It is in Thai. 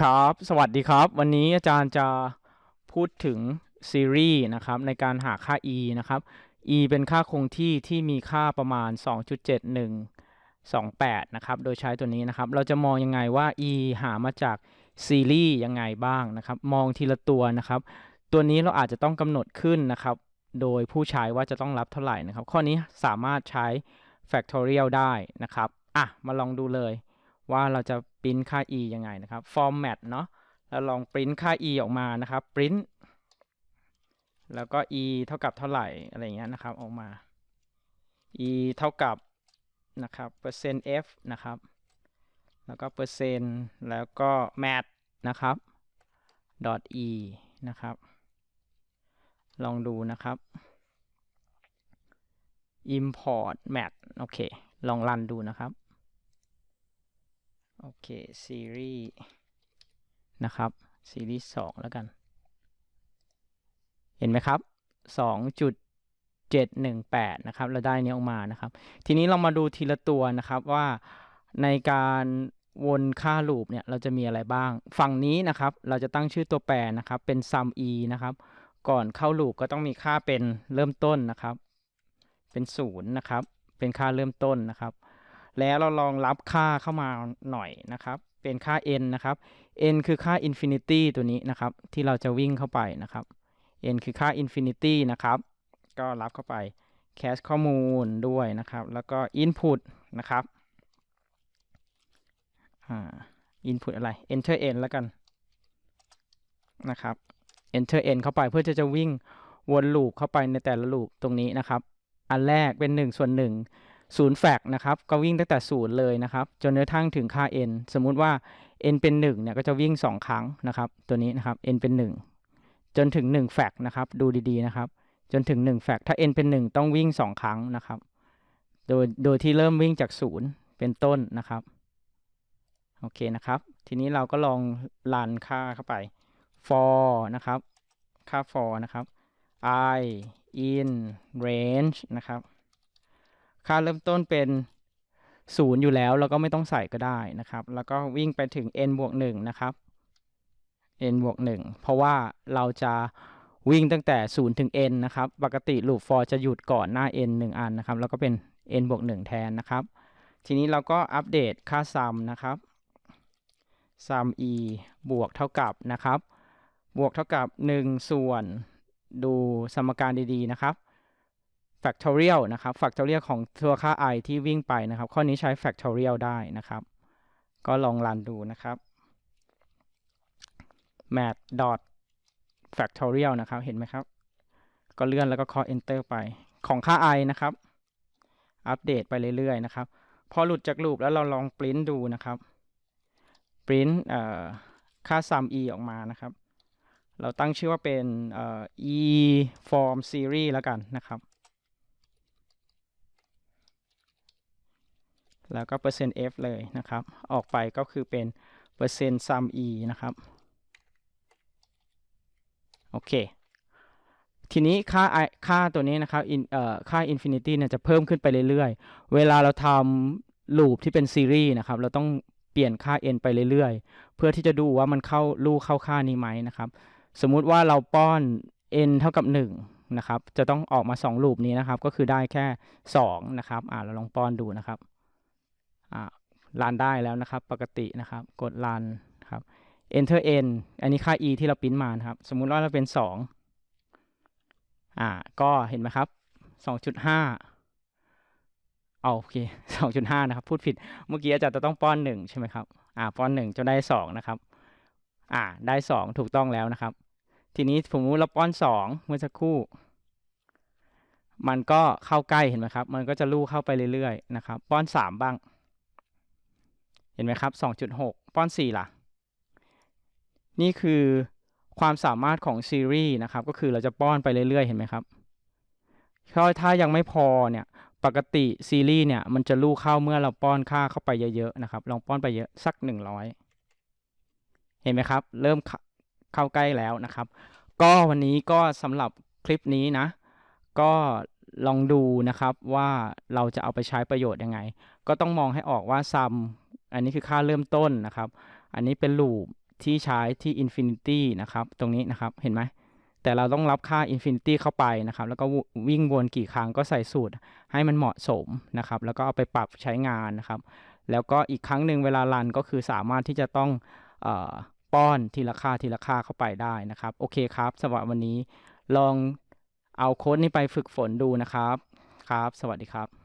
ครับ สวัสดีครับ วันนี้อาจารย์จะพูดถึงซีรีส์นะครับในการหาค่า e นะครับ e เป็นค่าคงที่ที่มีค่าประมาณ 2.7128 นะครับ โดยใช้ตัวนี้นะครับ เราจะมองยังไงว่า e หามาจากซีรีส์ยังไงบ้างนะครับ มองทีละตัวนะครับ ตัวนี้เราอาจจะต้องกำหนดขึ้นนะครับ โดยผู้ใช้ว่าจะต้องรับเท่าไหร่นะครับ ข้อนี้สามารถใช้ factorial ได้นะครับ อะ มาลองดูเลย ว่าเราจะปริ้นค่า e ยังไงนะครับ format เนาะเราลองปริ้นค่า e ออกมานะครับปริ้นแล้วก็ e เท่ากับเท่าไหร่อะไรเงี้ยนะครับออกมา e เท่ากับนะครับเปอร์เซ็นต์ f นะครับ แล้วก็เปอร์เซ็นต์แล้วก็ mat นะครับ dot e นะครับ ลองดูนะครับ import mat โอเค ลองรันดูนะครับ โอเค ซีรีส์นะครับ ซีรีส์สองแล้วกัน เห็นไหมครับสองจุดเจ็ดหนึ่งแปดนะครับ เราได้นี้ออกมานะครับ ทีนี้เรามาดูทีละตัวนะครับว่าในการวนค่าลูปเนี่ยเราจะมีอะไรบ้าง ฝั่งนี้นะครับ เราจะตั้งชื่อตัวแปรนะครับ เป็น sum e นะครับ ก่อนเข้าลูปก็ต้องมีค่าเป็นเริ่มต้นนะครับ เป็นศูนย์นะครับ เป็นค่าเริ่มต้นนะครับ แล้วเราลองรับค่าเข้ามาหน่อยนะครับ เป็นค่า n นะครับ n คือค่า infinity ตัวนี้นะครับ ที่เราจะวิ่งเข้าไปนะครับ n คือค่า infinity นะครับ ก็รับเข้าไป cache ข้อมูลด้วยนะครับ แล้วก็ input นะครับอ input อะไร enter n แล้วกันนะครับ enter n เข้าไปเพื่อจะจะวิ่งวนลูปเข้าไปในแต่ละลูปตรงนี้นะครับ อันแรกเป็น1ส่วน1 ศูนย์แฟกนะครับก็วิ่งตั้งแต่ศูนย์เลยนะครับจนกระทั่งถึงค่า n สมมุติว่า n เป็น1เนี่ยก็จะวิ่ง 2 ครั้งนะครับ ตัวนี้นะครับ n เป็น 1 จนถึง1แฟกนะครับดูดีๆนะครับ จนถึง1แฟกถ้า n เป็น 1 ต้องวิ่ง 2 ครั้งนะครับ โดยโดยที่เริ่มวิ่งจาก0เป็นต้นนะครับโอเคนะครับ ทีนี้เราก็ลองรันค่าเข้าไป for นะครับ ค่า for นะครับ i in range นะครับ ค่าเริ่มต้นเป็นศูนย์อยู่แล้วเราก็ไม่ต้องใส่ก็ได้นะครับ แล้วก็วิ่งไปถึง n บวก1นะครับ n บวก1เพราะว่าเราจะวิ่งตั้งแต่ 0 ถึง n นะครับ ปกติ loop for จะหยุดก่อนหน้า n 1 อันนะครับ แล้วก็เป็น n บวก1แทนนะครับ ทีนี้เราก็อัปเดตค่า sum นะครับ sum e บวกเท่ากับนะครับ บวกเท่ากับ 1 ส่วน ดูสมการดีๆนะครับ factorial นะครับ factorial ของตัวค่า i ที่วิ่งไปนะครับ ข้อนี้ใช้ factorial ได้นะครับ ก็ลองรันดูนะครับ mat dot factorial นะครับ เห็นไหมครับ ก็เลื่อนแล้วก็เคาะ enter ไป ของค่า i นะครับ อัปเดตไปเรื่อยๆ นะครับ พอหลุดจากลูปแล้วเราลองปริ้นดูนะครับ ปริ้นค่า sum e ออกมานะครับ เราตั้งชื่อว่าเป็น e form series แล้วกันนะครับ แล้วก็เปอร์เซ็นต์ f เลยนะครับ ออกไปก็คือเป็นเปอร์เซ็นต์ sum e นะครับ โอเค ทีนี้ค่าค่าตัวนี้นะครับ in เอ่อค่า infinity เนี่ยจะเพิ่มขึ้นไปเรื่อยๆ เวลาเราทำลูปที่เป็นซีรีส์นะครับ เราต้องเปลี่ยนค่า n ไปเรื่อยๆ เพื่อที่จะดูว่ามันเข้าลูกเข้าค่านี้ไหมนะครับ สมมุติว่าเราป้อน n เท่ากับ 1 นะครับ จะต้องออกมา 2 ลูปนี้นะครับ ก็คือได้แค่ 2 นะครับ อ่าเราลองป้อนดูนะครับ รันได้แล้วนะครับ ปกตินะครับ กดรันครับ enter n อันนี้ค่า e ที่เราปิ้นมานะครับ สมมุติว่าเราเป็น 2 อ่า ก็เห็นไหมครับ 2.5เอาโอเค 2.5 นะครับ พูดผิด เมื่อกี้อาจารย์จะต้องป้อน 1 ใช่ไหมครับ อ่า ป้อน 1จนได้ 2 นะครับ อ่า ได้ 2 ถูกต้องแล้วนะครับ ทีนี้สมมติเราป้อน 2 เมื่อสักครู่ มันก็เข้าใกล้เห็นไหมครับ มันก็จะลู่เข้าไปเรื่อยๆ นะครับ ป้อน 3 บ้าง เห็นไหมครับ 2.6ป้อน4ล่ะ นี่คือความสามารถของซีรีส์นะครับ ก็คือเราจะป้อนไปเรื่อยๆ เห็นไหมครับถ้าถ้ายังไม่พอเนี่ย ปกติซีรีส์เนี่ยมันจะลู่เข้าเมื่อเราป้อนค่าเข้าไปเยอะๆนะครับ ลองป้อนไปเยอะสัก 100 เห็นไหมครับ เริ่มเข้าใกล้แล้วนะครับ ก็วันนี้ก็สำหรับคลิปนี้นะ ก็ลองดูนะครับว่าเราจะเอาไปใช้ประโยชน์ยังไง ก็ต้องมองให้ออกว่าซัม อันนี้คือค่าเริ่มต้นนะครับ อันนี้เป็นลูปที่ใช้ที่ Infinity นะครับ ตรงนี้นะครับเห็นไหมแต่เราต้องรับค่า Infinity เข้าไปนะครับ แล้วก็วิ่งวนกี่ครั้งก็ใส่สูตรให้มันเหมาะสมนะครับ แล้วก็เอาไปปรับใช้งานนะครับ แล้วก็อีกครั้งหนึ่งเวลารันก็คือสามารถที่จะต้องออป้อนทีละค่าทีละค่าเข้าไปได้นะครับ โอเคครับสำหรับวันนี้ลองเอาโค้ดนี้ไปฝึกฝนดูนะครับ ครับ สวัสดีครับ